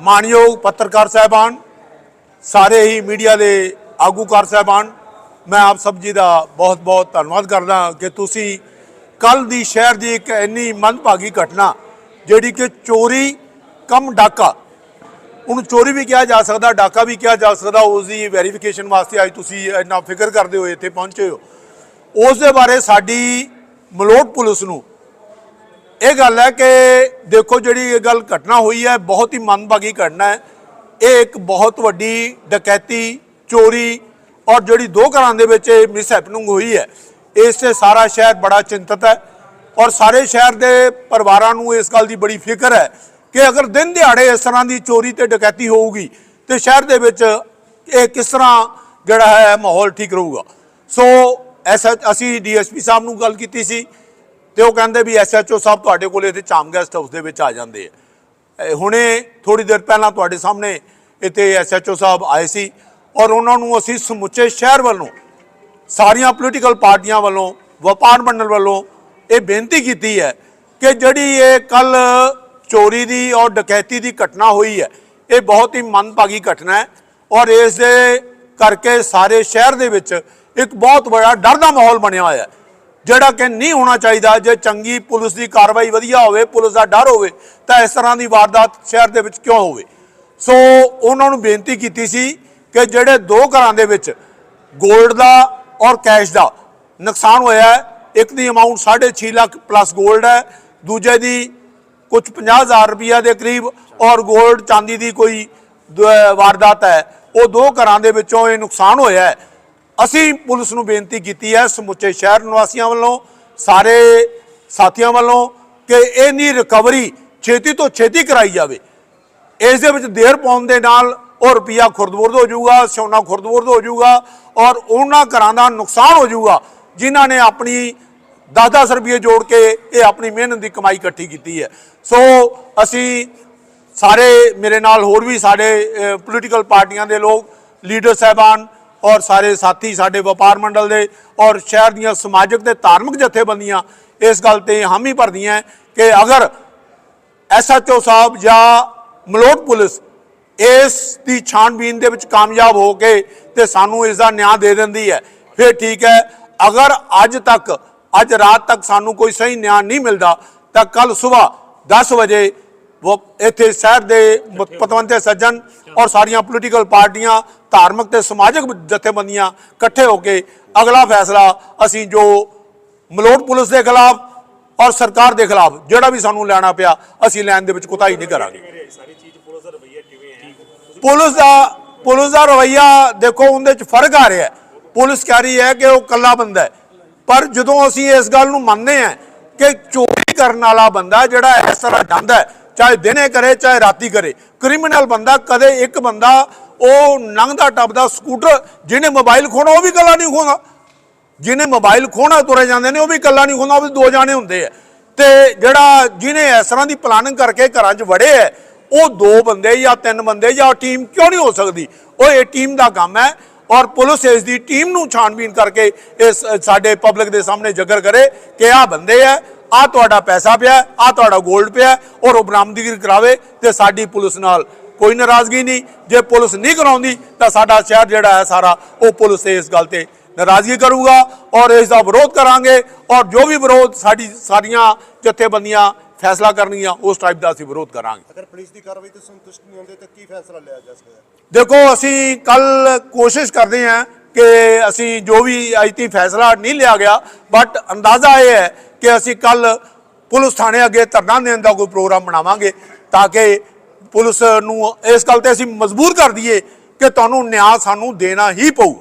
ਮਾਨਯੋਗ ਪੱਤਰਕਾਰ ਸਾਹਿਬਾਨ, ਸਾਰੇ ਹੀ ਮੀਡੀਆ ਦੇ ਆਗੂਕਾਰ ਸਾਹਿਬਾਨ, ਮੈਂ ਆਪ ਸਭ ਜੀ ਦਾ ਬਹੁਤ-ਬਹੁਤ ਧੰਨਵਾਦ ਕਰਦਾ ਕਿ ਤੁਸੀਂ ਕੱਲ ਦੀ ਸ਼ਹਿਰ ਦੀ ਇੱਕ ਇੰਨੀ ਮੰਦਭਾਗੀ ਘਟਨਾ, ਜਿਹੜੀ ਕਿ ਚੋਰੀ ਕਮ ਡਾਕਾ, ਉਹਨੂੰ ਚੋਰੀ ਵੀ ਕਿਹਾ ਜਾ ਸਕਦਾ, ਡਾਕਾ ਵੀ ਕਿਹਾ ਜਾ ਸਕਦਾ, ਉਸ ਦੀ ਵੈਰੀਫਿਕੇਸ਼ਨ ਵਾਸਤੇ ਅੱਜ ਤੁਸੀਂ ਇੰਨਾ ਫਿਕਰ ਕਰਦੇ ਹੋਏ ਇੱਥੇ ਪਹੁੰਚੇ ਹੋ। ਉਸ ਦੇ ਬਾਰੇ ਸਾਡੀ ਮਲੋਟ ਪੁਲਿਸ ਨੂੰ ਇਹ ਗੱਲ ਹੈ ਕਿ ਦੇਖੋ ਜਿਹੜੀ ਇਹ ਗੱਲ ਘਟਨਾ ਹੋਈ ਹੈ, ਬਹੁਤ ਹੀ ਮੰਦਭਾਗੀ ਘਟਨਾ ਹੈ। ਇਹ ਇੱਕ ਬਹੁਤ ਵੱਡੀ ਡਕੈਤੀ, ਚੋਰੀ ਔਰ ਜਿਹੜੀ ਦੋ ਘਰਾਂ ਦੇ ਵਿੱਚ ਇਹ ਮਿਸਹੈਪਨਿੰਗ ਹੋਈ ਹੈ। ਇਸ ਤੇ ਸਾਰਾ ਸ਼ਹਿਰ ਬੜਾ ਚਿੰਤਤ ਹੈ ਔਰ ਸਾਰੇ ਸ਼ਹਿਰ ਦੇ ਪਰਿਵਾਰਾਂ ਨੂੰ ਇਸ ਗੱਲ ਦੀ ਬੜੀ ਫਿਕਰ ਹੈ ਕਿ ਅਗਰ ਦਿਨ ਦਿਹਾੜੇ ਇਸ ਤਰ੍ਹਾਂ ਦੀ ਚੋਰੀ ਤੇ ਡਕੈਤੀ ਹੋਊਗੀ ਤੇ ਸ਼ਹਿਰ ਦੇ ਵਿੱਚ ਇਹ ਕਿਸ ਤਰ੍ਹਾਂ ਜਿਹੜਾ ਹੈ ਮਾਹੌਲ ਠੀਕ ਰਹੂਗਾ। ਸੋ ਐਸਾ ਅਸੀਂ ਡੀਐਸਪੀ ਸਾਹਿਬ ਨੂੰ ਗੱਲ ਕੀਤੀ ਸੀ। ਤੇ ਉਹ ਕਹਿੰਦੇ ਵੀ ਐਸਐਚਓ ਸਾਹਿਬ ਤੁਹਾਡੇ ਕੋਲ ਇੱਥੇ ਚਾਮ ਗੈਸਟ ਹਾਊਸ ਦੇ ਵਿੱਚ ਆ ਜਾਂਦੇ ਆ। ਹੁਣੇ ਥੋੜੀ ਦੇਰ ਪਹਿਲਾਂ ਤੁਹਾਡੇ ਸਾਹਮਣੇ ਇੱਥੇ ਐਸਐਚਓ ਸਾਹਿਬ ਆਏ ਸੀ ਔਰ ਉਹਨਾਂ ਨੂੰ ਅਸੀਂ ਸਮੁੱਚੇ ਸ਼ਹਿਰ ਵੱਲੋਂ, ਸਾਰੀਆਂ ਪੋਲੀਟੀਕਲ ਪਾਰਟੀਆਂ ਵੱਲੋਂ, ਵਪਾਰ ਮੰਡਲ ਵੱਲੋਂ ਇਹ ਬੇਨਤੀ ਕੀਤੀ ਹੈ ਕਿ ਜਿਹੜੀ ਇਹ ਕੱਲ ਚੋਰੀ ਦੀ ਔਰ ਡਕੈਤੀ ਦੀ ਘਟਨਾ ਹੋਈ ਹੈ, ਇਹ ਬਹੁਤ ਹੀ ਮੰਦਭਾਗੀ ਘਟਨਾ ਹੈ ਔਰ ਇਸ ਦੇ ਕਰਕੇ ਸਾਰੇ ਸ਼ਹਿਰ ਦੇ ਵਿੱਚ ਇੱਕ ਬਹੁਤ ਵੱਡਾ ਡਰ ਦਾ ਮਾਹੌਲ ਬਣਿਆ ਹੋਇਆ ਹੈ। ਜਿਹੜਾ ਕਿ ਨਹੀਂ ਹੋਣਾ ਚਾਹੀਦਾ, ਜੇ ਚੰਗੀ ਪੁਲਿਸ ਦੀ ਕਾਰਵਾਈ ਵਧੀਆ ਹੋਵੇ, ਪੁਲਿਸ ਦਾ ਡਰ ਹੋਵੇ, ਤਾਂ ਇਸ ਤਰ੍ਹਾਂ ਦੀ ਵਾਰਦਾਤ ਸ਼ਹਿਰ ਦੇ ਵਿੱਚ ਕਿਉਂ ਹੋਵੇ? ਸੋ ਉਹਨਾਂ ਨੂੰ ਬੇਨਤੀ ਕੀਤੀ ਸੀ ਕਿ ਜਿਹੜੇ ਦੋ ਘਰਾਂ ਦੇ ਵਿੱਚ ਗੋਲਡ ਦਾ ਔਰ ਕੈਸ਼ ਦਾ ਨੁਕਸਾਨ ਹੋਇਆ ਹੈ, ਇੱਕ ਦੀ ਅਮਾਉਂਟ 6.5 ਲੱਖ ਪਲੱਸ ਗੋਲਡ ਹੈ, ਦੂਜੇ ਦੀ ਕੁਝ 50000 ਰੁਪਇਆ ਦੇ ਕਰੀਬ ਔਰ ਗੋਲਡ ਚਾਂਦੀ ਦੀ ਕੋਈ ਵਾਰਦਾਤ ਹੈ। ਉਹ ਦੋ ਘਰਾਂ ਦੇ ਵਿੱਚੋਂ ਇਹ ਨੁਕਸਾਨ ਹੋਇਆ ਹੈ। ਅਸੀਂ ਪੁਲਿਸ ਨੂੰ ਬੇਨਤੀ ਕੀਤੀ ਹੈ ਸਮੁੱਚੇ ਸ਼ਹਿਰ ਨਿਵਾਸੀਆਂ ਵੱਲੋਂ, ਸਾਰੇ ਸਾਥੀਆਂ ਵੱਲੋਂ ਕਿ ਇਹਦੀ ਰਿਕਵਰੀ ਛੇਤੀ ਤੋਂ ਛੇਤੀ ਕਰਾਈ ਜਾਵੇ। ਇਸ ਦੇ ਵਿੱਚ ਦੇਰ ਪਾਉਣ ਦੇ ਨਾਲ ਉਹ ਰੁਪਿਆ ਖੁਰਦਬੁਰਦ ਹੋ ਜਾਊਗਾ ਸੋਨਾ ਖੁਰਦਬੁਰਦ ਹੋ ਜਾਊਗਾ ਔਰ ਉਹਨਾਂ ਘਰਾਂ ਦਾ ਨੁਕਸਾਨ ਹੋ ਜਾਊਗਾ, ਜਿਨ੍ਹਾਂ ਨੇ ਆਪਣੀ 10-10 ਰੁਪਏ ਜੋੜ ਕੇ ਇਹ ਆਪਣੀ ਮਿਹਨਤ ਦੀ ਕਮਾਈ ਇਕੱਠੀ ਕੀਤੀ ਹੈ। ਸੋ ਅਸੀਂ ਸਾਰੇ ਮੇਰੇ ਨਾਲ ਹੋਰ ਵੀ ਸਾਡੇ ਪੋਲੀਟੀਕਲ ਪਾਰਟੀਆਂ ਦੇ ਲੋਕ ਲੀਡਰ ਸਾਹਿਬਾਨ ਔਰ ਸਾਰੇ ਸਾਥੀ ਸਾਡੇ ਵਪਾਰ ਮੰਡਲ ਦੇ ਔਰ ਸ਼ਹਿਰ ਦੀਆਂ ਸਮਾਜਿਕ ਤੇ ਧਾਰਮਿਕ ਜਥੇਬੰਦੀਆਂ ਇਸ ਗੱਲ ਤੇ ਹਾਮੀ ਭਰਦੀਆਂ ਕਿ ਅਗਰ ਐਸਐਚਓ ਸਾਹਿਬ ਜਾਂ ਮਲੋਟ ਪੁਲਿਸ ਇਸ ਦੀ ਛਾਣਬੀਨ ਦੇ ਵਿੱਚ ਕਾਮਯਾਬ ਹੋ ਕੇ ਤੇ ਸਾਨੂੰ ਇਸ ਦਾ ਨਿਆਂ ਦੇ ਦਿੰਦੀ ਹੈ, ਫਿਰ ਠੀਕ ਹੈ, ਅਗਰ ਅੱਜ ਤੱਕ, ਅੱਜ ਰਾਤ ਤੱਕ ਸਾਨੂੰ ਕੋਈ ਸਹੀ ਨਿਆਂ ਨਹੀਂ ਮਿਲਦਾ, ਤਾਂ ਕੱਲ ਸਵੇਰ 10 ਵਜੇ ਇੱਥੇ ਸ਼ਹਿਰ ਦੇ ਪਤਵੰਤੇ ਸੱਜਣ ਔਰ ਸਾਰੀਆਂ ਪੋਲੀਟੀਕਲ ਪਾਰਟੀਆਂ ਧਾਰਮਿਕ ਤੇ ਸਮਾਜਿਕ ਜਥੇਬੰਦੀਆਂ ਇਕੱਠੇ ਹੋ ਕੇ ਅਗਲਾ ਫੈਸਲਾ ਅਸੀਂ ਜੋ ਮਲੋਟ ਪੁਲਿਸ ਦੇ ਖਿਲਾਫ ਔਰ ਸਰਕਾਰ ਦੇ ਖਿਲਾਫ ਜਿਹੜਾ ਵੀ ਸਾਨੂੰ ਲੈਣਾ ਪਿਆ ਅਸੀਂ ਲੈਣ ਦੇ ਵਿੱਚ ਕੁਤਾਈ ਨਹੀਂ ਕਰਾਂਗੇ। ਪੁਲਿਸ ਦਾ ਪੁਲਿਸ ਦਾ ਰਵਈਆ ਦੇਖੋ ਉਹਦੇ ਚ ਫ਼ਰਕ ਆ ਰਿਹਾ ਪੁਲਿਸ ਕਹਿ ਰਹੀ ਹੈ ਕਿ ਉਹ ਕੱਲਾ ਬੰਦਾ ਹੈ। ਪਰ ਜਦੋਂ ਅਸੀਂ ਇਸ ਗੱਲ ਨੂੰ ਮੰਨਦੇ ਹਾਂ ਕਿ ਚੋਰੀ ਕਰਨ ਵਾਲਾ ਬੰਦਾ ਜਿਹੜਾ ਇਸ ਤਰ੍ਹਾਂ ਜਾਂਦਾ ਹੈ ਚਾਹੇ ਦਿਨੇ ਕਰੇ, ਚਾਹੇ ਰਾਤੀ ਕਰੇ। ਕ੍ਰਿਮੀਨਲ ਬੰਦਾ ਕਦੇ ਇੱਕ ਬੰਦਾ ਉਹ ਲੰਘਦਾ ਟੱਪਦਾ ਸਕੂਟਰ ਜਿਹਨੇ ਮੋਬਾਈਲ ਖੋਣਾ ਉਹ ਵੀ ਕੱਲਾ ਨਹੀਂ ਖੋਣਾ ਜਿਹਨੇ ਮੋਬਾਈਲ ਖੋਣਾ ਤੁਰੇ ਜਾਂਦੇ ਨੇ, ਉਹ ਵੀ ਇਕੱਲਾ ਨਹੀਂ ਖੋਣਾ ਉਹ ਵੀ ਦੋ ਜਾਣੇ ਹੁੰਦੇ ਆ। ਤੇ ਜਿਹੜਾ ਜਿਹਨੇ ਇਸ ਤਰ੍ਹਾਂ ਦੀ ਪਲਾਨਿੰਗ ਕਰਕੇ ਘਰਾਂ 'ਚ ਵੜੇ ਹੈ ਉਹ ਦੋ ਬੰਦੇ ਜਾਂ ਤਿੰਨ ਬੰਦੇ ਜਾਂ ਟੀਮ ਕਿਉਂ ਨਹੀਂ ਹੋ ਸਕਦੀ? ਉਹ ਇਹ ਟੀਮ ਦਾ ਕੰਮ ਹੈ ਔਰ ਪੁਲਿਸ ਇਸ ਦੀ ਟੀਮ ਨੂੰ ਛਾਣਬੀਨ ਕਰਕੇ ਇਸ, ਸਾਡੇ ਪਬਲਿਕ ਦੇ ਸਾਹਮਣੇ ਜਗਰ ਕਰੇ ਕਿ ਆਹ ਬੰਦੇ ਆ ਆ ਤੁਹਾਡਾ ਪੈਸਾ ਪਿਆ ਆ ਤੁਹਾਡਾ 골ਡ ਪਿਆ ਔਰ ਉਹ ਬਰਾਮਦਗੀ ਕਰਾਵੇ ਤੇ ਸਾਡੀ ਪੁਲਿਸ ਨਾਲ ਕੋਈ ਨਾਰਾਜ਼ਗੀ ਨਹੀਂ। ਜੇ ਪੁਲਿਸ ਨਹੀਂ ਕਰਾਉਂਦੀ ਤਾਂ ਸਾਡਾ ਸ਼ਹਿਰ ਜਿਹੜਾ ਹੈ ਸਾਰਾ ਉਹ ਪੁਲਿਸ ਤੇ ਇਸ ਗੱਲ ਤੇ ਨਾਰਾਜ਼ਗੀ ਕਰੂਗਾ ਔਰ ਇਸ ਦਾ ਵਿਰੋਧ ਕਰਾਂਗੇ ਔਰ ਜੋ ਵੀ ਵਿਰੋਧ ਸਾਡੀ ਸਾਰੀਆਂ ਜਥੇਬੰਦੀਆਂ ਫੈਸਲਾ ਕਰਨਗੀਆਂ ਉਸ ਟਾਈਪ ਦਾ ਅਸੀਂ ਵਿਰੋਧ ਕਰਾਂਗੇ। ਅਗਰ ਪੁਲਿਸ ਦੀ ਕਾਰਵਾਈ ਤੋਂ ਸੰਤੁਸ਼ਟ ਨਹੀਂ ਹੁੰਦੇ ਤਾਂ ਕੀ ਫੈਸਲਾ ਲਿਆ ਜਾ ਸਕਦਾ ਦੇਖੋ ਅਸੀਂ ਕੱਲ ਕੋਸ਼ਿਸ਼ ਕਰਦੇ ਹਾਂ ਕਿ ਅਸੀਂ ਜੋ ਵੀ ਅੱਜ ਤੀ ਫੈਸਲਾ ਨਹੀਂ ਲਿਆ ਗਿਆ ਬਟ ਅੰਦਾਜ਼ਾ ਇਹ ਹੈ ਕਿ ਅਸੀਂ ਕੱਲ ਪੁਲਿਸ ਥਾਣੇ ਅੱਗੇ ਧਰਨਾ ਦੇਣ ਦਾ ਕੋਈ ਪ੍ਰੋਗਰਾਮ ਬਣਾਵਾਂਗੇ ਤਾਂ ਕਿ ਪੁਲਿਸ ਨੂੰ ਇਸ ਗੱਲ ਤੇ ਅਸੀਂ ਮਜਬੂਰ ਕਰ ਦਈਏ ਕਿ ਤੁਹਾਨੂੰ ਨਿਆਂ ਸਾਨੂੰ ਦੇਣਾ ਹੀ ਪਊ।